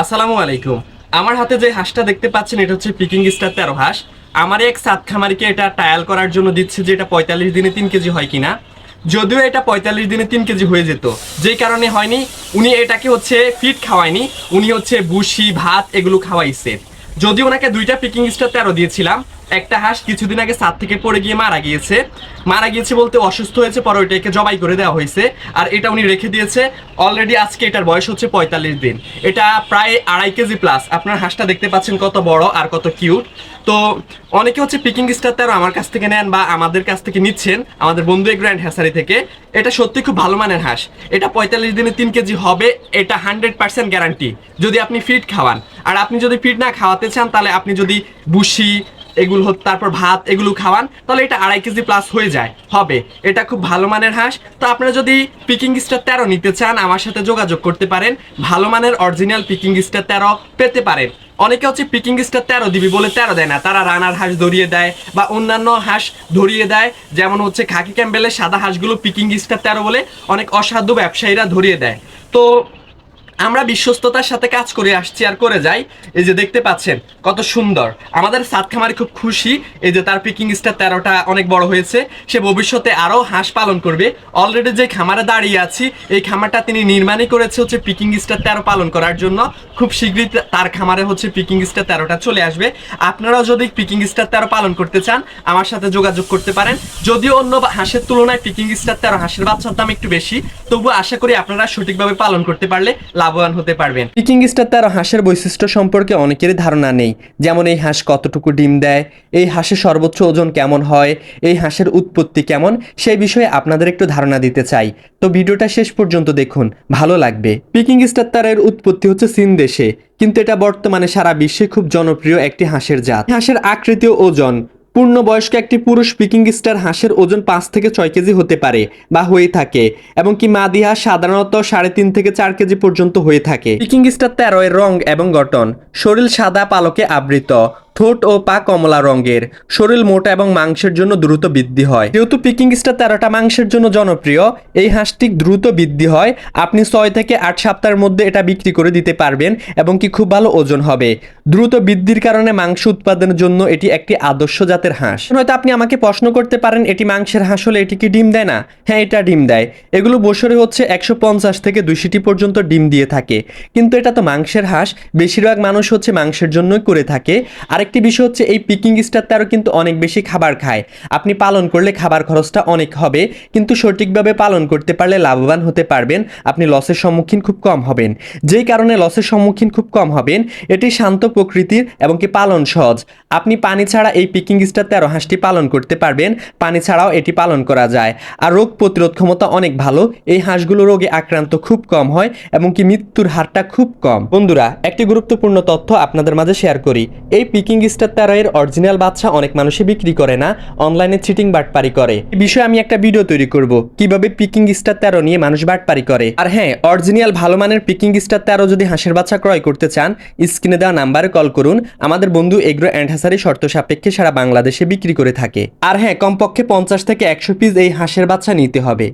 আসসালামু আলাইকুম। আমার হাতে যে হাঁসটা দেখতে পাচ্ছেন, এটা হচ্ছে পিকিং স্টার তেরো হাঁস। আমার এক সাত খামারিকে এটা ট্রায়াল করার জন্য দিচ্ছে যে এটা পঁয়তাল্লিশ দিনে তিন কেজি হয় কিনা। যদিও এটা পঁয়তাল্লিশ দিনে তিন কেজি হয়ে যেত যেই কারণে হয়নি। উনি এটাকে হচ্ছে ফিট খাওয়ায়নি, উনি হচ্ছে বুসি ভাত এগুলো খাওয়াইছে। যদি ওনাকে দুইটা পিকিং স্টার তেরো দিয়েছিলাম একটা হাঁস কিছুদিন আগে সাত থেকে পড়ে গিয়ে মারা গিয়েছে। মারা গিয়েছে বলতে অসুস্থ হয়েছে, পরে ওইটাকে জবাই করে দেওয়া হয়েছে। আর এটা উনি রেখে দিয়েছে অলরেডি আজকে এটার বয়স হচ্ছে পঁয়তাল্লিশ দিন। এটা প্রায় আড়াই কেজি প্লাস আপনার হাঁসটা দেখতে পাচ্ছেন কত বড় আর কত কিউট তো অনেকে হচ্ছে পিকিং স্টার তেরো আমার কাছ থেকে নেন বা আমাদের কাছ থেকে নিচ্ছেন, আমাদের বন্ধু গ্র্যান্ড হ্যাসারি থেকে। এটা সত্যি খুব ভালো মানের হাঁস। এটা পঁয়তাল্লিশ দিনে তিন কেজি হবে, এটা হান্ড্রেড পার্সেন্ট গ্যারান্টি যদি আপনি ফিট খাওয়ান। আর আপনি যদি ফিট না খাওয়াতে চান, তাহলে আপনি যদি বুসি এগুলো তারপর ভাত, এগুলো খাওয়ান, তাহলে এটা আড়াই কেজি প্লাস হয়ে যায়। হবে। এটা খুব ভালো মানের হাঁস। তো আপনারা যদি পিকিং স্টার তেরো নিতে চান, আমার সাথে যোগাযোগ করতে পারেন। ভালো মানের অরিজিনাল পিকিং স্টার তেরো পেতে পারেন। অনেকে হচ্ছে পিকিং স্টার তেরো দিবি বলে তেরো দেয় না। তারা রানার হাঁস ধরিয়ে দেয় বা অন্যান্য হাঁস ধরিয়ে দেয়। যেমন হচ্ছে খাকি ক্যাম্বেলের সাদা হাঁসগুলো পিকিং স্টার তেরো বলে অনেক অসাধু ব্যবসায়ীরা ধরিয়ে দেয়। তো আমরা বিশ্বস্ততার সাথে কাজ করে আসছি আর করে যাই। এই যে দেখতে পাচ্ছেন, কত সুন্দর। আমাদের সাত খামারি খুব খুশি, এই যে তার পিকিং স্টার তেরোটা অনেক বড় হয়েছে। সে ভবিষ্যতে আরও হাঁস পালন করবে। অলরেডি যে খামারে দাঁড়িয়ে আছি, এই খামারটা তিনি নির্মাণই করেছে হচ্ছে পিকিং স্টার তেরো পালন করার জন্য। খুব শীঘ্রই তার খামারে হচ্ছে পিকিং স্টার তেরোটা চলে আসবে। আপনারাও যদি পিকিং স্টার তেরো পালন করতে চান, আমার সাথে যোগাযোগ করতে পারেন। যদিও অন্য হাঁসের তুলনায় পিকিং স্টার তেরো হাঁসের বাচ্চার দাম একটু বেশি তবু আশা করি আপনারা সঠিকভাবে পালন করতে পারলে লাভবান হতে পারবেন। পিকিং স্টার তেরো হাঁসের বৈশিষ্ট্য সম্পর্কে অনেকেরই ধারণা নেই। যেমন এই হাঁস কতটুকু ডিম দেয়, এই হাঁসের সর্বোচ্চ ওজন কেমন হয়, এই হাঁসের উৎপত্তি কেমন, সেই বিষয়ে আপনাদের একটু ধারণা দিতে চাই। তো ভিডিওটা শেষ পর্যন্ত দেখুন, ভালো লাগবে। পিকিং স্টার তারের উৎপত্তি হচ্ছে চীন দেশে, কিন্তু এটা বর্তমানে সারা বিশ্বে খুব জনপ্রিয় একটি হাঁসের জাত। হাঁসের আকৃতি ওজন পূর্ণবয়স্ক একটি পুরুষ পিকিং স্টার হাঁসের ওজন পাঁচ থেকে ছয় কেজি হতে পারে বা হয়ে থাকে এবং কি মাদি হাঁস সাধারণত সাড়ে তিন থেকে চার কেজি পর্যন্ত হয়ে থাকে। পিকিং স্টার তেরো এর রং এবং গঠন, শরীর সাদা, পালকে আবৃত, ঠোঁট ও পা কমলা রঙের, শরীর মোটা এবং মাংসের জন্য দ্রুত বৃদ্ধি হয়। যেহেতু পিকিং স্টার তেরোটা মাংসের জন্য জনপ্রিয়, এই হাঁসটি দ্রুত বৃদ্ধি হয়, আপনি ছয় থেকে আট সপ্তাহের মধ্যে এটা বিক্রি করে দিতে পারবেন এবং কি খুব ভালো ওজন হবে। দ্রুত বৃদ্ধির কারণে মাংস উৎপাদনের জন্য এটি একটি আদর্শ জাতের হাঁস। হয়তো আপনি আমাকে প্রশ্ন করতে পারেন, এটি মাংসের হাঁস হলে এটি কি ডিম দেয় না? হ্যাঁ এটা ডিম দেয়। এগুলো বছরে হচ্ছে একশো পঞ্চাশ থেকে দুইশোটি পর্যন্ত ডিম দিয়ে থাকে। কিন্তু এটা তো মাংসের হাঁস, বেশিরভাগ মানুষ হচ্ছে মাংসের জন্যই করে থাকে। আরেকটি বিষয় হচ্ছে এই পিকিং স্টার তারও কিন্তু অনেক বেশি খাবার খায়। আপনি পালন করলে খাবার খরচটা অনেক হবে, কিন্তু সঠিকভাবে পালন করতে পারলে লাভবান হতে পারবেন। আপনি লসের সম্মুখীন খুব কম হবেন। যেই কারণে লসের সম্মুখীন খুব কম হবেন, এটি শান্ত প্রকৃতির এবং কি পালন সহজ। আপনি পানি ছাড়া এই পিকিং স্টার তেরো হাঁসটি পালন করতে পারবেন। পানি ছাড়াও এটি পালন করা যায়। আর রোগ প্রতিরোধ ক্ষমতা অনেক ভালো। এই হাঁসগুলো রোগে আক্রান্ত খুব কম হয় এবং কি মৃত্যুর হারটা খুব কম। বন্ধুরা, একটি গুরুত্বপূর্ণ তথ্য আপনাদের মাঝে শেয়ার করি। এই পিকিং স্টার তেরো এর অরিজিনাল বাচ্চা অনেক মানুষই বিক্রি করে না, অনলাইনে চিটিং বাটপারি করে। এই বিষয়ে আমি একটা ভিডিও তৈরি করব, কীভাবে পিকিং স্টার তেরো নিয়ে মানুষ বাটপারি করে। আর হ্যাঁ অরিজিনাল ভালো মানের পিকিং স্টার তেরো যদি হাঁসের বাচ্চা ক্রয় করতে চান, স্ক্রিনে দেওয়া নাম্বারে কল করুন। আমাদের বন্ধু এগ্রো অ্যান্ড হাসারি শর্ত সাপেক্ষে সারা বাংলাদেশে বিক্রি করে থাকে। আর হ্যাঁ কমপক্ষে পঞ্চাশ থেকে একশো পিস এই হাঁসের বাচ্চা নিতে হবে।